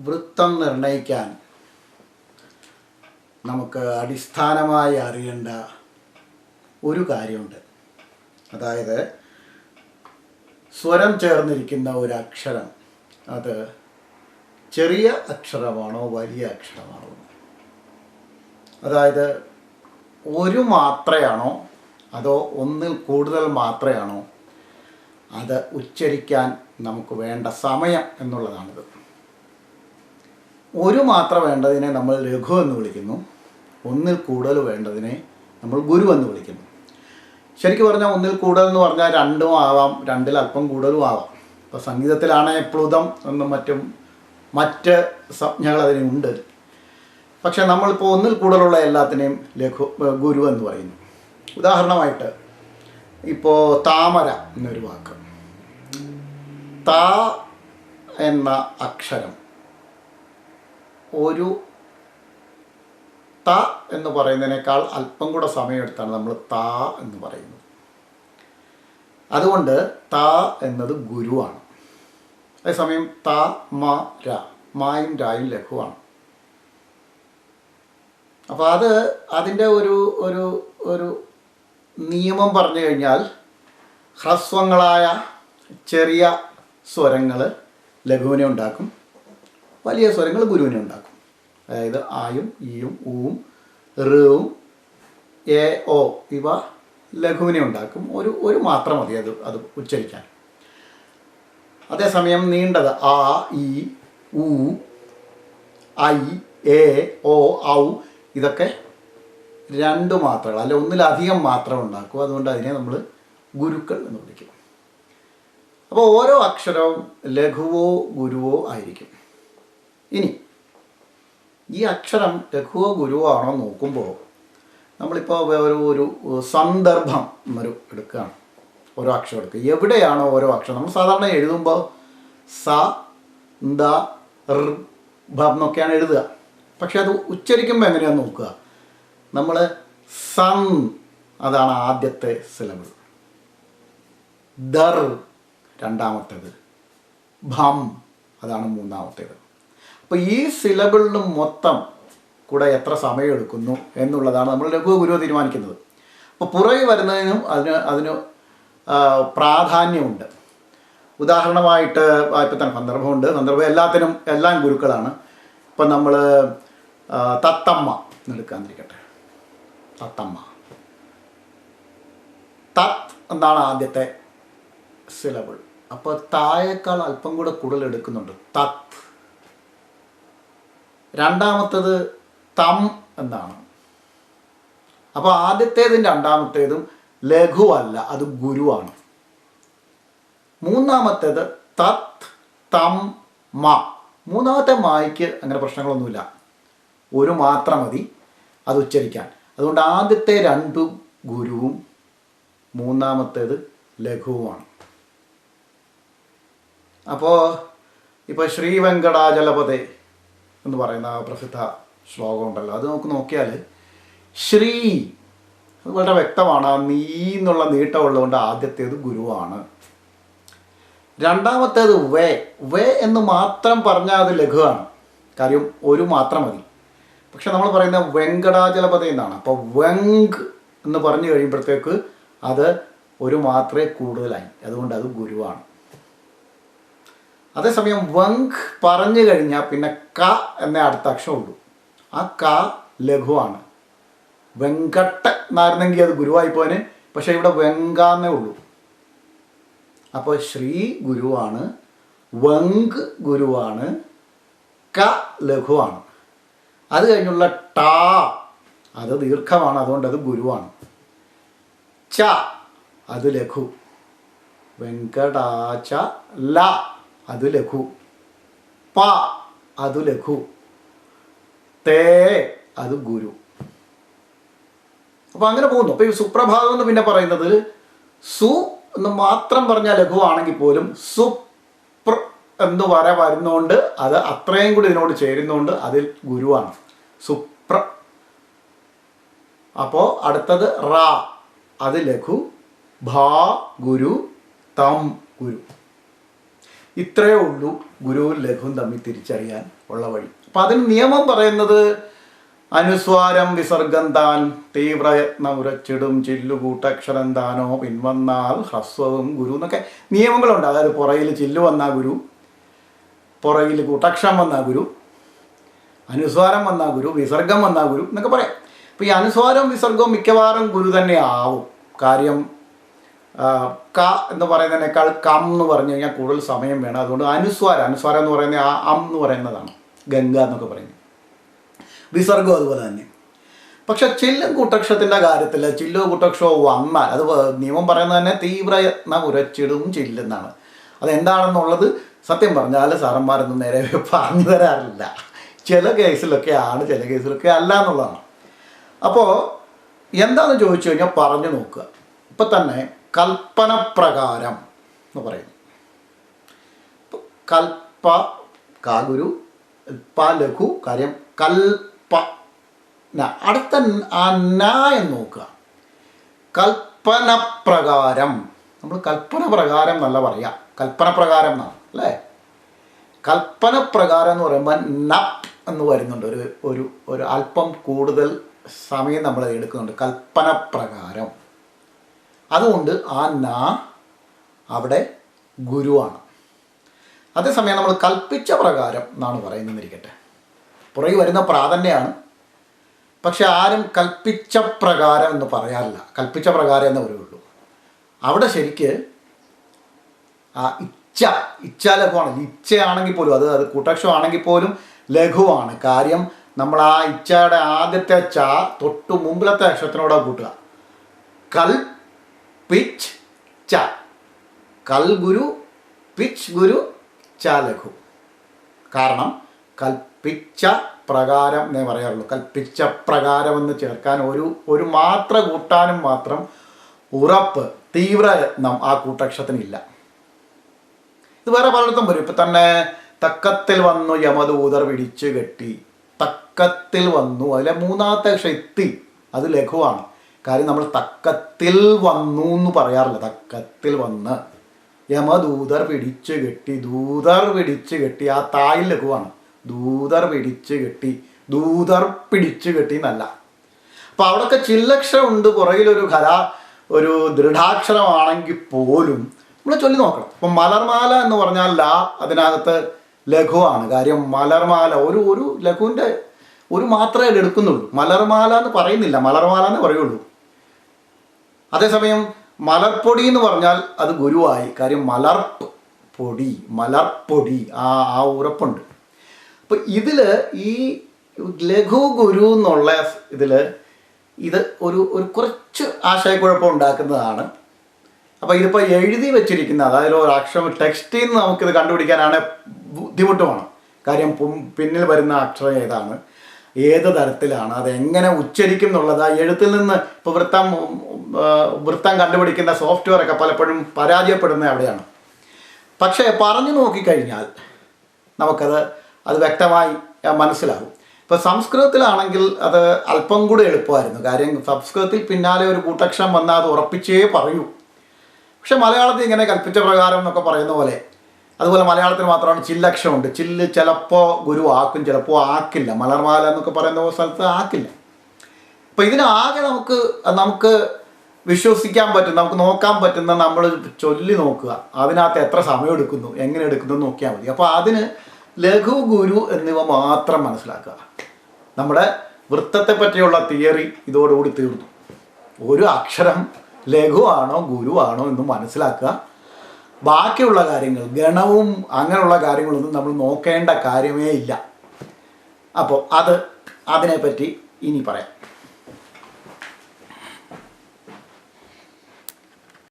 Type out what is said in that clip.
വൃത്തം നിർണയിക്കാൻ നമുക്ക് അടിസ്ഥാനമായി അറിയേണ്ട ഒരു കാര്യമുണ്ട്. അതായത് സ്വരം ചേർന്നിരിക്കുന്ന ഒരു അക്ഷരം അത് ചെറിയ അക്ഷരമാണോ വലിയ അക്ഷരമാണോ? അതായത് ഒരു മാത്രയാണോ അതോ ഒന്നിൽ കൂടുതൽ മാത്രയാണോ അത് ഉച്ചരിക്കാൻ നമുക്ക് വേണ്ട സമയം എന്നുള്ളതാണിത്. ഒരു മാത്രം വേണ്ടതിനെ നമ്മൾ ലഘു എന്ന് വിളിക്കുന്നു. ഒന്നിൽ കൂടുതൽ വേണ്ടതിനെ നമ്മൾ ഗുരു എന്ന് വിളിക്കുന്നു. ശരിക്കും പറഞ്ഞാൽ ഒന്നിൽ കൂടുതൽ എന്ന് പറഞ്ഞാൽ രണ്ടും ആവാം രണ്ടിൽ അല്പം കൂടുതലും ആവാം. ഇപ്പോൾ സംഗീതത്തിലാണ് പ്ലുതം എന്നും മറ്റും മറ്റ് സംജ്ഞകൾ അതിനുണ്ട് പക്ഷെ നമ്മളിപ്പോൾ ഒന്നിൽ കൂടുതലുള്ള എല്ലാത്തിനെയും ലഘു ഗുരു എന്ന് പറയുന്നു. ഉദാഹരണമായിട്ട് ഇപ്പോൾ താമര എന്നൊരു വാക്ക്. താ എന്ന അക്ഷരം. ഒരു ത എന്ന് പറയുന്നതിനേക്കാൾ അല്പം കൂടെ സമയമെടുത്താണ് നമ്മൾ താ എന്ന് പറയുന്നത്. അതുകൊണ്ട് ത എന്നത് ഗുരുവാണ്. അതേസമയം ത മ ര മായും രായും ലഘുവാണ്. അപ്പോൾ അത് അതിന്റെ ഒരു ഒരു ഒരു നിയമം പറഞ്ഞു കഴിഞ്ഞാൽ ഹ്രസ്വങ്ങളായ ചെറിയ സ്വരങ്ങൾ ലഘുവിനെ ഉണ്ടാക്കും. വലിയ സ്വരങ്ങൾ ഗുരുവിനെ ഉണ്ടാക്കും. അതായത് ആയും ഈയും ഊവും റുവും എ ഒ ഇവ ലഘുവിനെ ഉണ്ടാക്കും. ഒരു ഒരു മാത്രം മതി അത് അത് ഉച്ചരിക്കാൻ. അതേസമയം നീണ്ടത് ആ ഇ ഉ ഐ എ ഒ ഔ ഇതൊക്കെ രണ്ട് മാത്രകൾ അല്ല ഒന്നിലധികം മാത്രം ഉണ്ടാക്കും. അതുകൊണ്ട് അതിനെ നമ്മൾ ഗുരുക്കൾ എന്ന് വിളിക്കും. അപ്പോൾ ഓരോ അക്ഷരവും ലഘുവോ ഗുരുവോ ആയിരിക്കും. ഇനി ഈ അക്ഷരം ലഘുവോ ഗുരുവാണോ നോക്കുമ്പോൾ നമ്മളിപ്പോൾ ഒരു ഒരു സന്ദർഭം എന്നൊരു എടുക്കുകയാണ്. ഓരോ അക്ഷരം എടുക്കുക. എവിടെയാണോ ഓരോ അക്ഷരം. നമ്മൾ സാധാരണ എഴുതുമ്പോൾ സ ദ ഭം എന്നൊക്കെയാണ് എഴുതുക. പക്ഷെ അത് ഉച്ചരിക്കുമ്പോൾ എങ്ങനെയാണെന്ന് നോക്കുക? നമ്മൾ സൺ അതാണ് ആദ്യത്തെ സിലബിൾ ദർ രണ്ടാമത്തേത്. ഭം അതാണ് മൂന്നാമത്തേത്. അപ്പോൾ ഈ സിലബിളിന് മൊത്തം കൂടെ എത്ര സമയമെടുക്കുന്നു എന്നുള്ളതാണ് നമ്മൾ ലഘു ഗുരു തീരുമാനിക്കുന്നത്. അപ്പോൾ പുറകെ വരുന്നതിനും അതിന് അതിന് പ്രാധാന്യമുണ്ട്. ഉദാഹരണമായിട്ട് ഇപ്പം തന്നെ സന്ദർഭമുണ്ട്. സന്ദർഭം എല്ലാത്തിനും എല്ലാം ഗുരുക്കളാണ്. ഇപ്പം നമ്മൾ തത്തമ്മ എന്നെടുക്കാതിരിക്കട്ടെ തത്തമ്മ. തത്ത് എന്നാണ് ആദ്യത്തെ സിലബിൾ. അപ്പോൾ തായേക്കാൾ അല്പം കൂടെ കൂടുതൽ എടുക്കുന്നുണ്ട്. തത്ത്. രണ്ടാമത്തത് തം എന്നാണ്. അപ്പോൾ ആദ്യത്തേതും രണ്ടാമത്തേതും ലഘുവല്ല അത് ഗുരുവാണ്. മൂന്നാമത്തേത് തത് തം മ. മൂന്നാമത്തെ മായ്ക്ക് അങ്ങനെ പ്രശ്നങ്ങളൊന്നുമില്ല. ഒരു മാത്രം മതി അത് ഉച്ചരിക്കാൻ. അതുകൊണ്ട് ആദ്യത്തെ രണ്ടും ഗുരുവും മൂന്നാമത്തേത് ലഘുവുമാണ്. അപ്പോൾ ഇപ്പോൾ ശ്രീ വെങ്കടാചലപതേ എന്ന് പറയുന്ന പ്രസിദ്ധ ശ്ലോകം ഉണ്ടല്ലോ അത് നമുക്ക് നോക്കിയാൽ ശ്രീ അത് വളരെ വ്യക്തമാണ്. നീ എന്നുള്ള നീട്ടമുള്ളതുകൊണ്ട് ആദ്യത്തേത് ഗുരുവാണ്. രണ്ടാമത്തേത് വേ. വേ എന്ന് മാത്രം പറഞ്ഞാൽ അത് ലഘുവാണ്. കാര്യം ഒരു മാത്രം മതി. പക്ഷെ നമ്മൾ പറയുന്ന വെങ്കടാചലപതി എന്നാണ്. അപ്പോൾ വെങ്ക് എന്ന് പറഞ്ഞു കഴിയുമ്പോഴത്തേക്ക് അത് ഒരു മാത്രമേ കൂടുതലായി. അതുകൊണ്ട് അത് ഗുരുവാണ്. അതേസമയം വങ്ക് പറഞ്ഞു കഴിഞ്ഞാൽ പിന്നെ ക എന്ന അടുത്ത അക്ഷരമുള്ളൂ ആ ക ലഘുവാണ്. വെങ്കട്ട എന്നായിരുന്നെങ്കിൽ അത് ഗുരുവായി പോനെ പക്ഷേ ഇവിടെ വെങ്കാന്നേ ഉള്ളൂ. അപ്പോൾ ശ്രീ ഗുരുവാണ് വങ്ക് ഗുരുവാണ് ക ലഘുവാണ്. അത് കഴിഞ്ഞുള്ള ടാ അത് ദീർഘമാണ് അതുകൊണ്ട് അത് ഗുരുവാണ്. ച അത് ലഘു. വെങ്കടാച ല. അത് ലഘു. പ അത് ലഘു. തേ അത് ഗുരു. അപ്പൊ അങ്ങനെ പോകുന്നു. അപ്പൊ ഈ സുപ്രഭാതം എന്ന് പിന്നെ പറയുന്നത് സു എന്ന് മാത്രം പറഞ്ഞാൽ ലഘുവാണെങ്കിൽ പോലും സുപ്ര എന്ന് വരെ വരുന്നോണ്ട് അത് അത്രയും കൂടി ഇതിനോട് ചേരുന്നോണ്ട് അതിൽ ഗുരുവാണ് സുപ്ര. അപ്പോൾ അടുത്തത് റ. അത് ലഘു. ഭാ ഗുരു. തം ഗുരു. ഇത്രയേ ഉള്ളൂ ഗുരുവും ലഘുവും തമ്മിൽ തിരിച്ചറിയാൻ ഉള്ള വഴി. അപ്പം അതിന് നിയമം പറയുന്നത് അനുസ്വാരം വിസർഗം താൻ തീവ്രയത്നം ഉരച്ചിടും ചില്ലുകൂട്ടക്ഷരം താനോ പിൻവന്നാൽ ഹ്രസ്വവും ഗുരു എന്നൊക്കെ നിയമങ്ങളുണ്ട്. അതായത് പുറയിൽ ചില്ലു വന്നാ ഗുരു പുറയിൽ കൂട്ടക്ഷം വന്നാ ഗുരു അനുസ്വാരം വന്നാ ഗുരു വിസർഗം വന്നാ ഗുരു എന്നൊക്കെ പറയാം. അപ്പോൾ ഈ അനുസ്വാരം വിസർഗവും മിക്കവാറും ഗുരു തന്നെ ആവും. കാര്യം ക എന്ന് പറയുന്നതിനേക്കാൾ കം എന്ന് പറഞ്ഞു കഴിഞ്ഞാൽ കൂടുതൽ സമയം വേണം. അതുകൊണ്ട് അനുസ്വാരം അനുസ്വാരം എന്ന് പറയുന്നത് ആ അം എന്ന് പറയുന്നതാണ്. ഗംഗ എന്നൊക്കെ പറയുന്നത്. വിസർഗം അതുപോലെ തന്നെ. പക്ഷെ ചില്ലും കൂട്ടക്ഷത്തിന്റെ കാര്യത്തിൽ ചില്ലോ കൂട്ടക്ഷോ വന്നാൽ അത് നിയമം പറയുന്നത് തന്നെ തീവ്രയത്നം ഉരച്ചിടും ചില്ലെന്നാണ്. അതെന്താണെന്നുള്ളത് സത്യം പറഞ്ഞാൽ സാറന്മാരൊന്നും നേരെ പറഞ്ഞു തരാറില്ല. ചില കേസിലൊക്കെ ആണ് ചില കേസിലൊക്കെ അല്ല എന്നുള്ളതാണ്. അപ്പോൾ എന്താണെന്ന് ചോദിച്ചു കഴിഞ്ഞാൽ പറഞ്ഞു നോക്കുക. ഇപ്പം തന്നെ കൽപ്പന പ്രകാരം എന്ന് പറയുന്നു. കൽപ്പ കാഗുരു പ ലഘു കാര്യം കൽപ്പ അടുത്ത ആ ന എന്ന് നോക്കുക. കൽപ്പന പ്രകാരം നമ്മൾ കൽപ്പന പ്രകാരം എന്നല്ല പറയാം. കൽപ്പന പ്രകാരം എന്നാണ് അല്ലേ? കൽപ്പന പ്രകാരം എന്ന് പറയുമ്പോൾ നപ് എന്ന് വരുന്നുണ്ട്. ഒരു ഒരു ഒരു അല്പം കൂടുതൽ സമയം നമ്മൾ എടുക്കുന്നുണ്ട്. കൽപ്പന പ്രകാരം അതുകൊണ്ട് ആ ന അവിടെ ഗുരുവാണ്. അതേസമയം നമ്മൾ കൽപ്പിച്ച പ്രകാരം എന്നാണ് പറയുന്നതെന്നിരിക്കട്ടെ. പുറകെ വരുന്ന പ്രാതന്നെയാണ്. പക്ഷെ ആരും കൽപ്പിച്ച പ്രകാരം എന്ന് പറയാറില്ല. കൽപ്പിച്ച പ്രകാരം എന്ന് പറയുള്ളൂ. അവിടെ ശരിക്ക് ആ ഇച്ഛ ഇച്ഛ ലഘുവാണ്. ഇച്ഛയാണെങ്കിൽ പോലും അത് അത് കൂട്ടക്ഷമാണെങ്കിൽ പോലും ലഘുവാണ്. കാര്യം നമ്മൾ ആ ഇച്ഛയുടെ ആദ്യത്തെ ച തൊട്ടു മുമ്പിലത്തെ അക്ഷരത്തിനോട് കൂട്ടുക. കൽ പിച്ച് ച. കൽ ഗുരു പിച്ച് ഗുരു ച ലഘു. കാരണം കൽപ്പിച്ച പ്രകാരം എന്നേ പറയാറുള്ളൂ. കൽപ്പിച്ച പ്രകാരം എന്ന് ചേർക്കാൻ ഒരു ഒരു മാത്ര കൂട്ടാനും മാത്രം ഉറപ്പ് തീവ്രയത്നം ആ കൂട്ടക്ഷരത്തിനില്ല ഇത് വേറെ പലയിടത്തും വരും. ഇപ്പം തന്നെ തക്കത്തിൽ വന്നു യമദൂതർ പിടിച്ചു കെട്ടി. തക്കത്തിൽ വന്നു. അതിലെ മൂന്നാമത്തെ ക്ഷത്തി അത് ലഘുവാണ്. കാര്യം നമ്മൾ തക്കത്തിൽ വന്നു എന്ന് പറയാറില്ല. തക്കത്തിൽ വന്ന് യമദൂതർ പിടിച്ചു കെട്ടി ദൂതർ പിടിച്ചു കെട്ടി ആ തായിൽ ലഘുവാണ്. ദൂതർ പിടിച്ചു കെട്ടി ദൂതർ പിടിച്ചു കെട്ടി എന്നല്ല. അപ്പൊ അവിടെയൊക്കെ ചില്ലക്ഷരം ഉണ്ട്. പുറകിലൊരു കല ഒരു ദൃഢാക്ഷരമാണെങ്കിൽ പോലും നമ്മൾ ചൊല്ലി നോക്കണം. അപ്പം മലർമാല എന്ന് പറഞ്ഞാൽ ലാ അതിനകത്ത് ലഘുവാണ്. കാര്യം മലർമാല ഒരു ഒരു ലഘുവിന്റെ ഒരു മാത്രമേ എടുക്കുന്നുള്ളൂ. മലർമാല എന്ന് പറയുന്നില്ല. മലർമാല എന്ന് പറയുള്ളൂ. അതേസമയം മലർപ്പൊടി എന്ന് പറഞ്ഞാൽ അത് ഗുരുവായി. കാര്യം മലർപ്പ് പൊടി മലർപ്പൊടി. ആ ആ ഉറപ്പുണ്ട്. അപ്പോൾ ഇതിൽ ഈ ലഘു ഗുരു എന്നുള്ള ഇതിൽ ഇത് ഒരു ഒരു കുറച്ച് ആശയക്കുഴപ്പം ഉണ്ടാക്കുന്നതാണ്. അപ്പോൾ ഇതിപ്പോൾ എഴുതി വെച്ചിരിക്കുന്ന അതായത് ഒരു അക്ഷരം ടെക്സ്റ്റിൽ നിന്ന് നമുക്കിത് കണ്ടുപിടിക്കാനാണ് ബുദ്ധിമുട്ടുമാണ്. കാര്യം പിന്നിൽ വരുന്ന അക്ഷരം ഏതാണ്? ഏത് തരത്തിലാണ്? അത് എങ്ങനെ ഉച്ചരിക്കും എന്നുള്ളത് ആ എഴുത്തിൽ നിന്ന് ഇപ്പോൾ വൃത്തം വൃത്തം കണ്ടുപിടിക്കുന്ന സോഫ്റ്റ്വെയർ ഒക്കെ പലപ്പോഴും പരാജയപ്പെടുന്നത് അവിടെയാണ്. പക്ഷേ പറഞ്ഞു നോക്കിക്കഴിഞ്ഞാൽ നമുക്കത് അത് വ്യക്തമായി മനസ്സിലാകും. ഇപ്പോൾ സംസ്കൃതത്തിലാണെങ്കിൽ അത് അല്പം കൂടി എളുപ്പമായിരുന്നു. കാര്യം സംസ്കൃതത്തിൽ പിന്നാലെ ഒരു കൂട്ടക്ഷരം വന്നാൽ അത് ഉറപ്പിച്ചേ പറയൂ. പക്ഷെ മലയാളത്തിൽ ഇങ്ങനെ കൽപ്പിച്ച പ്രകാരം എന്നൊക്കെ പറയുന്ന പോലെ അതുപോലെ മലയാളത്തിൽ മാത്രമാണ് ചില്ലക്ഷരമുണ്ട്. ചില്ല് ചിലപ്പോൾ ഗുരു ആക്കും ചിലപ്പോൾ ആക്കില്ല. മലർമാല എന്നൊക്കെ പറയുന്ന സ്ഥലത്ത് ആക്കില്ല. അപ്പം ഇതിനാകെ നമുക്ക് നമുക്ക് വിശ്വസിക്കാൻ പറ്റുന്ന നമുക്ക് നോക്കാൻ പറ്റുന്ന നമ്മൾ ചൊല്ലി നോക്കുക. അതിനകത്ത് എത്ര സമയം എടുക്കുന്നു എങ്ങനെ എടുക്കുന്നു നോക്കിയാൽ മതി. അപ്പോൾ അതിന് ലഘു ഗുരു എന്നിവ മാത്രം മനസ്സിലാക്കുക. നമ്മുടെ വൃത്തത്തെ പറ്റിയുള്ള തിയറി ഇതോടുകൂടി തീർന്നു. ഒരു അക്ഷരം ലഘുവാണോ ഗുരുവാണോ എന്ന് മനസ്സിലാക്കുക. ബാക്കിയുള്ള കാര്യങ്ങൾ ഗണവും അങ്ങനെയുള്ള കാര്യങ്ങളൊന്നും നമ്മൾ നോക്കേണ്ട കാര്യമേ ഇല്ല. അപ്പോൾ അത് അതിനെപ്പറ്റി ഇനി പറയാം.